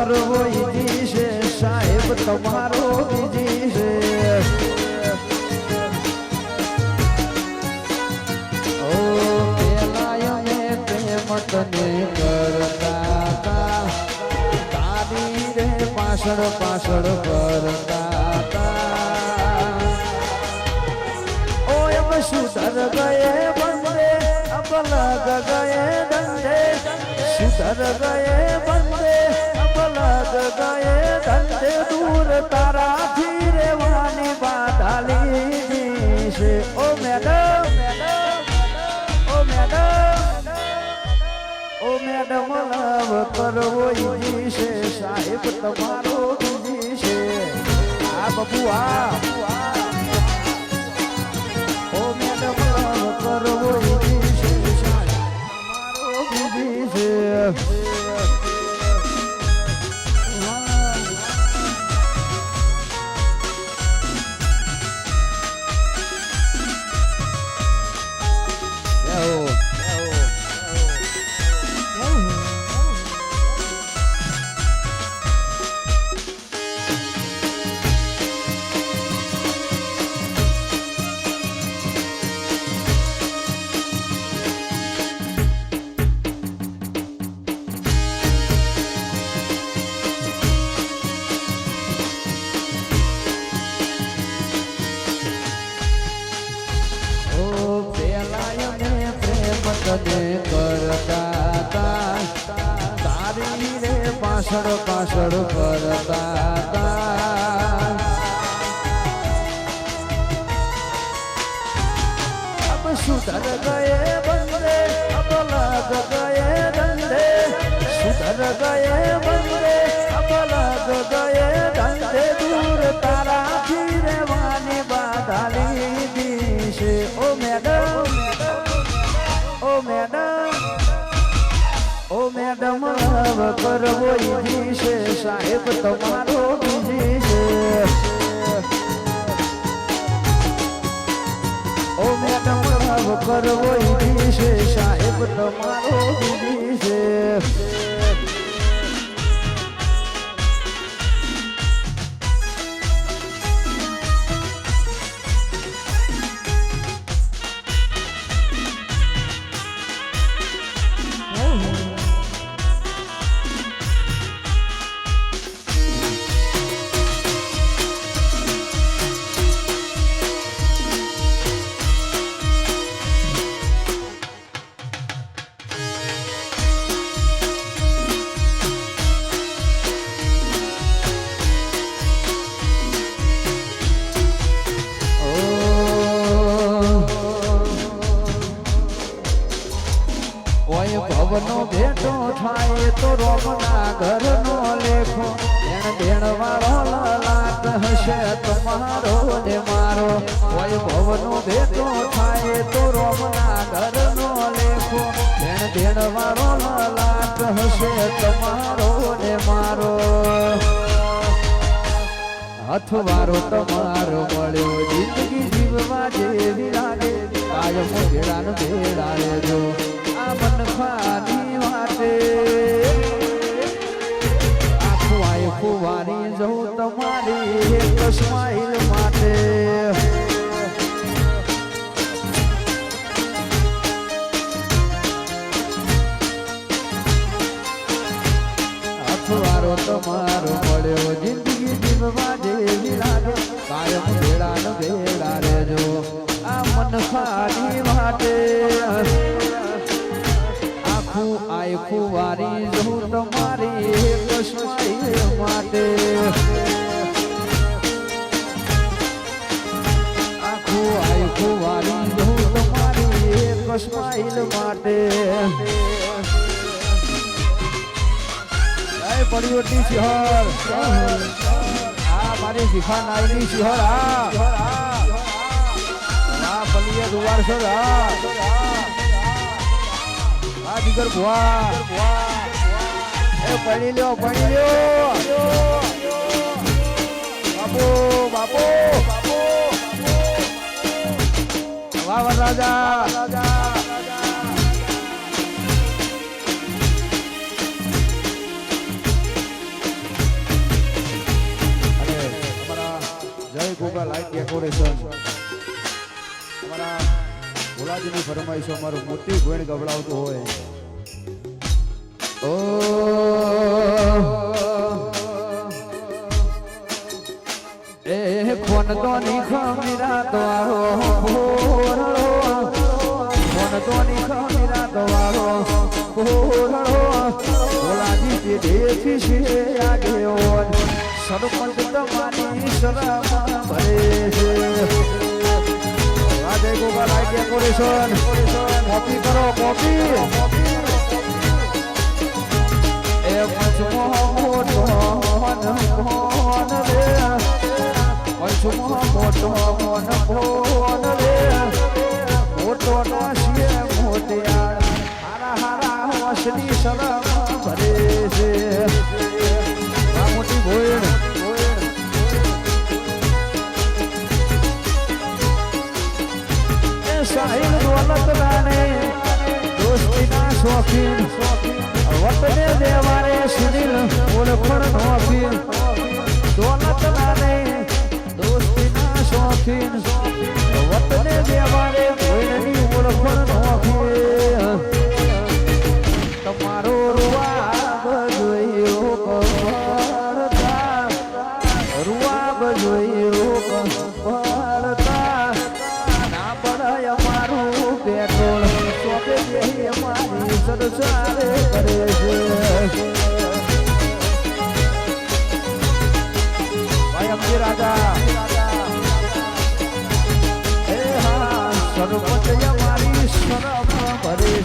લવ કરવો ઈજી છે, સાહેબ, તમારો બીજી છે ઓ પેલા અમે પ્રેમ તને કરતા તા. તારી રે પાછળ પાછળ કરતા તા. ઓ, એમ સુધર ગયે બંદે અબ લગ ગયે ધંધે સુધર ગયે તારાથી રેવાની બાધા લીધી ઓ મેડમ ઓ મેડમ ઓ મેડમ, લવ કરવો ઈજી સાહેબ, તમારો બીજી છે. આ બબુ આ ઓ મેડમ, લવ કરવો ઈજી સાહેબ, તમારો બીજી છે. પાછળ પાછળ ફરતા. સુધર ગયે બંદે અબ લગ ગયે ધંધે. સુધર ગયે બંદે અબ ગયે ધંધે. દૂર તારાથી રહેવાની બાધા લીધી ઓ મેડમ ઓ મેડમ ઓ મેડમ લવ કરવો ઈજી છે. સાહેબ, તમારો બીજી છે. ઓ મેડમ લવ કરવો છે. સાહેબ, તમારો બીજી છે. ઘરનો લેખો. એણ દેણ વાળો હશે તમારો ને મારો. કોઈ ભવનો ભેટો થાય તો રોમના ઘરનો લેખો. એણ દેણ વાળો લાટ હશે તમારો ને મારો. અથવારો તમારો મળ્યો. જિંદગી જીવવા જેવી લાગે. કાયમ ભેળા ભેળા રહેજો. આ મન ખાની વાટે ફુવારી જવું તમારી એક સ્માઈલ એક સ્માઈલ માટે. જય પડિયોટી શિહોર આ મારી શિખા નાવની શિહોર આ પલિયે દુવાર સર આ દીકર ભુવા. એ પડી લ્યો પડી લ્યો. બાપુ બાપુ. બાપુ રાજા રાજા. ડેકોરેશન અમારા ભોલાજીની ફરમાઈશો અમારું મોટી ભેણ ગબડાવતું હોય. ઓ, એ ફોન તો ની ખમીરા તો આરો કોન તો ની ખમીરા તો આરો ભોલાજી જે દેખી છે આગે ઓન સરપંચ તમારી શરમ ડેકોરેશન કોપી કરો કોપી એ મોટો મોન રે. પંચમો મોટો મન મોન રે. મોટો નાશીએ મોટિયાળ હારા હારા વસની શરમ તમારો રૂવાબ જોયો કપાળતા રૂવાબ જોયો કપાળતા ના પડાય અમારું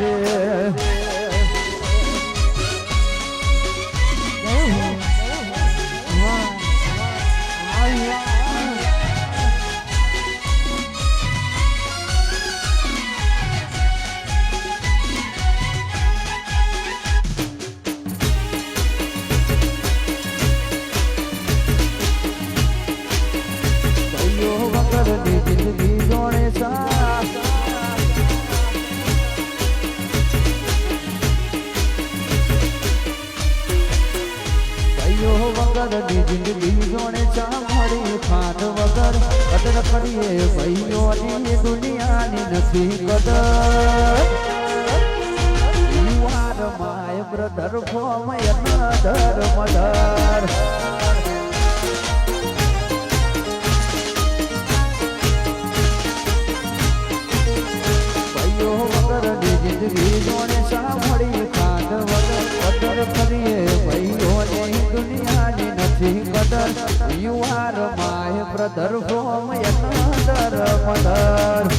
yeah. Mother ભાઈઓ વગરની જિંદગી જોડે સાંભળી ખાંડ વગર કદર કરીએ ભાઈઓની દુનિયાની નથી. કદર you are my brother from another mother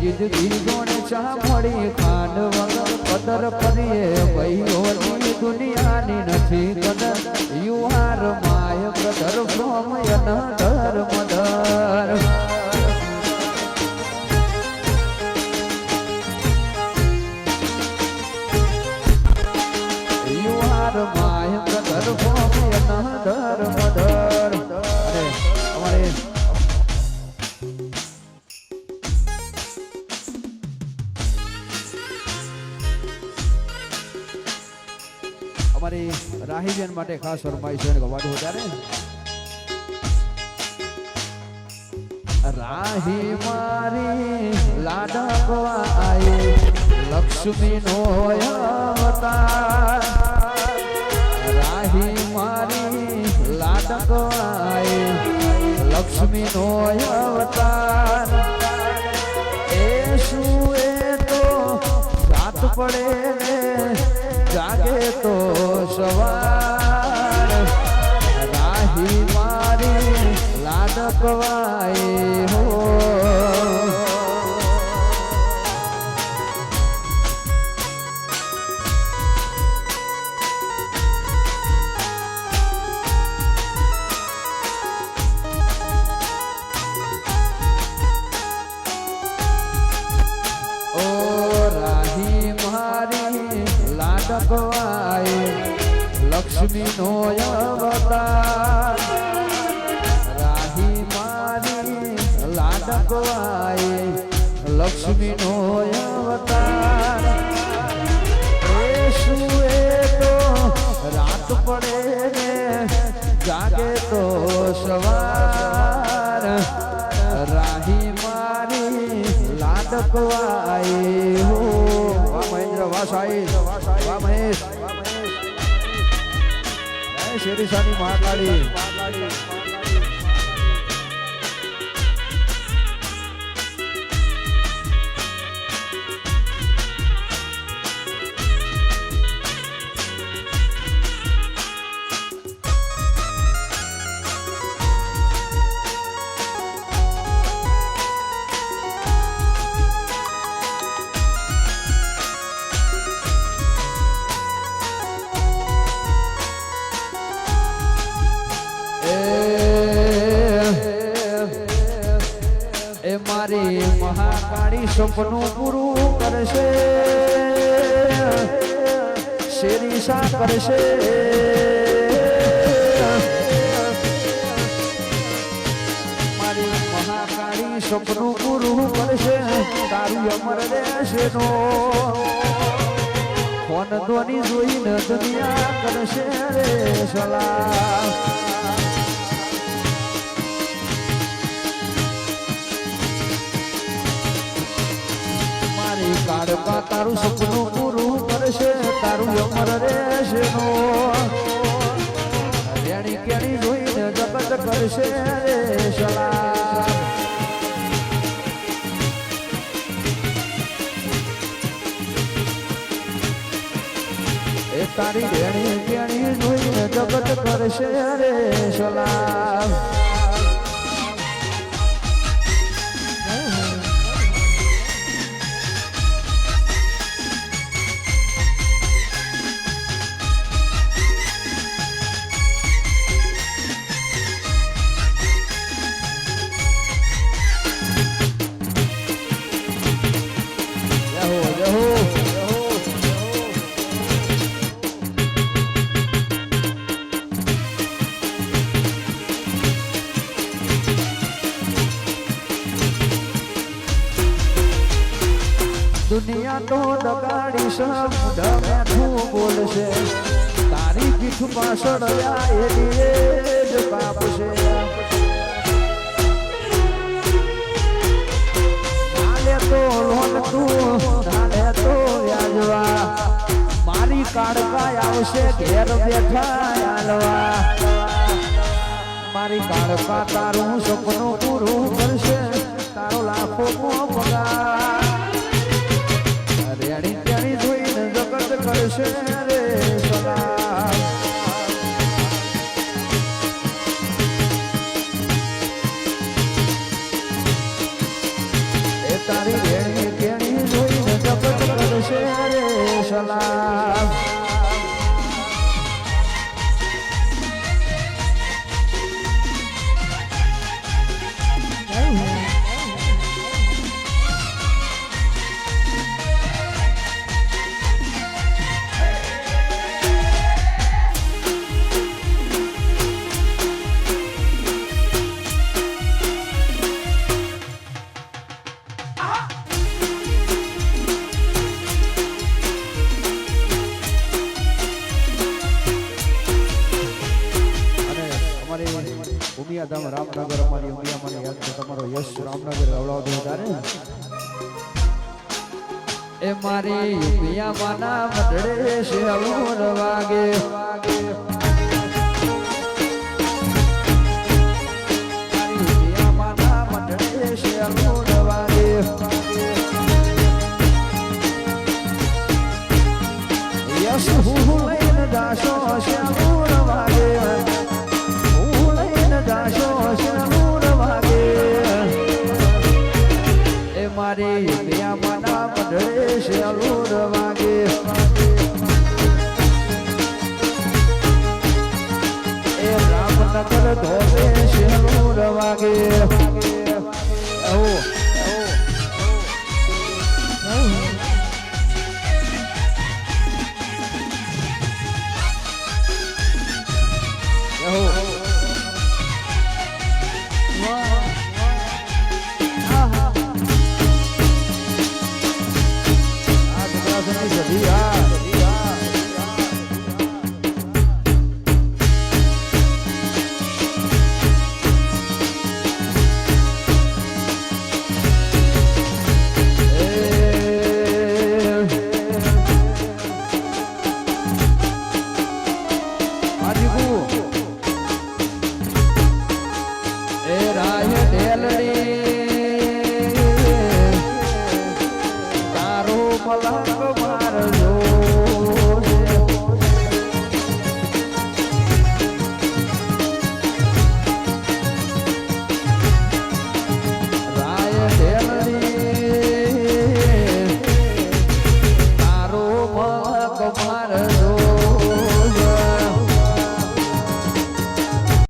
જિંદગી જોડે ચા મળી ખાંડ વગર કદર કરીએ ભાઈઓની દુનિયાની નથી કદર you are my brother from You are my brother from another mother રાહીબેન માટે ખાસ ફરમાઈશ છે ગવાડું ત્યારે. રાહી મારી લાડકવા આઈ લક્ષ્મી નો અવતાર. રાહી મારી લાડકવા આઈ લક્ષ્મી નો અવતાર. એ શું એ તો રાત પડે ને જાગે તો સવાર. રાહી મારી હો. ઓ રાહી મારી લાડકવાય લક્ષ્મી નો અવતાર રાહી મારી લાડકવાય લક્ષ્મી નો અવતાર એ તો રાત પડે ને જાગે તો સવાર રાહી મારી લાડકવાય હો મહેન્દ્ર વાહ જય શેરીસાની મહાકાળી મારી મહાકાળી સપનું પૂરું કરશે. શેરીસા કરશે? મારી મહાકાળી સપનું પૂરું કરશે. તારું અમર રહેશે નો ફોન ધોની જોઈને દુનિયા કરશે રે સલાહ કાળકા તારું સપનું પૂરું કરશે, તારું અમર રહેશે નો. રેણી કેણી જોઈને જગત કરશે રે એ તારી રેણી કેણી જોઈને જગત કરશે રે સલાહ મેઠું બોલશે તારી પીઠ પાછળ એની જ વ્યાજવા. મારી આવશે, ઘેર મારી કાળકા તારું સપનું પૂરું કરશે, તારો લાખો પગાર કરશે રે સલાહ એ તારી રેણી કેણી જોઈને જગત કરશે રે સલાહ ઉમિયામાના મઢડે શેલુર વાગે Thank you.